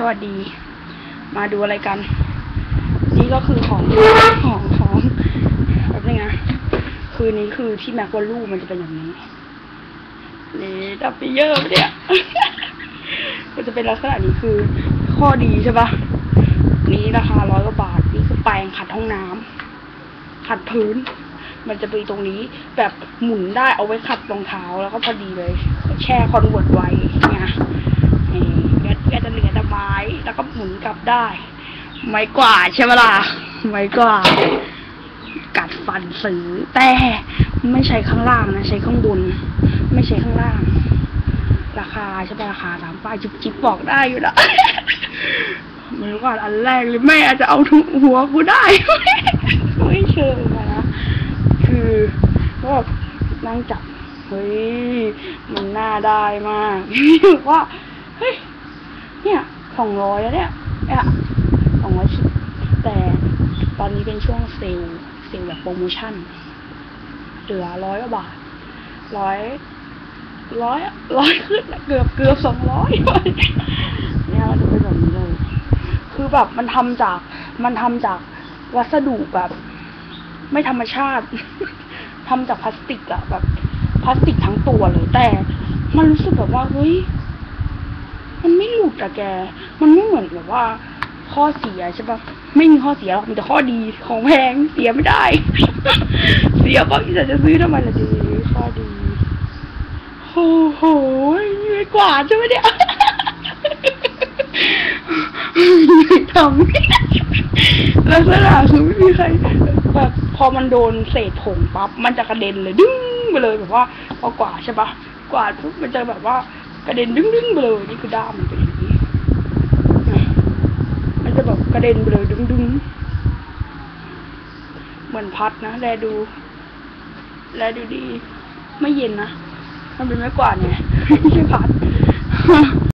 สวัสดี มาดูอะไรกัน นี่ก็คือของของของแบบนี้นะคือนี้คือที่แม็กวอลลูมันจะเป็นอย่างนี้นี่ดับไปเยอะเนี่ยมันจะเป็นลักษณะนี้คือ ข้อดีใช่ปะนี้ราคาร้อยกว่าบาทนี่คือแปรงขัดห้องน้ำขัดพื้น มันจะมีตรงนี้แบบหมุนได้เอาไว้ขัดรองเท้าแล้วก็พอดีเลย แช่คอนเวิร์ตไว้เนี่ยนี่ก็ก็จะเหลือแต่ไม้ แล้ว กลับได้ ไม้กว่าใช่ไหมล่ะไม้กว่า กัดฟันซื้อ แต่ไม่ใช้ข้างล่างนะ ใช้ข้างบน ไม่ใช้ข้างล่าง ราคาใช่ปะราคาตามป้ายจิบจิบบอกได้อยู่นะไม่รู้ก่อนอันแรกเลยแม่อาจจะเอาทุกหัวกูได้ไม่เชิงอนะคือก็นั่งจับเฮ้ย มันน่าได้มากบอกว่า เฮ้ย เนี่ยสองร้อยแล้วเนี่ย เนี่ยสองร้อยชิ้นแต่ตอนนี้เป็นช่วงเซลล์เซลล์แบบโปรโมชั่น เหลือร้อยกว่าบาทร้อยร้อยร้อยขึ้นอะเกือบเกือบสองร้อยเนี่ยมันจะเป็นแบบนี้เลย คือแบบมันทำจากมันทำจากวัสดุแบบ ไม่ธรรมชาติทำจากพลาสติกอะแบบพลาสติกทั้งตัวเลยแต่ มันรู้สึกแบบว่าเฮ้ย มันไม่หลุดอะแก มันไม่เหมือนแบบว่า ข้อเสียใช่ปะไม่มีข้อเสียหรอกมีแต่ข้อดีของแพงเสียไม่ได้ เสียก็อีจะจะซื้อทำไมล่ะดีข้อดีโอ้โหนี่ไม่กว่าใช่ไหมเนี่ยทำลักษณะคือไม่มีใครแบบพอมันโดนเศษผงปั๊บมันจะกระเด็นเลยดึ้งไปเลยแบบว่าพอกวาดใช่ปะกวาดปุ๊บมันจะแบบว่ากระเด็นดึ้งดึ้งไปเลยนี่คือด้ามมันเป็นอย่างนี้มันจะแบบก ระเด็นไปเลยดึงดึงเหมือนพัดนะแลดู แลดูดี ไม่เย็นนะ มันเป็นไม้กวาดไงไม่ใช่พัด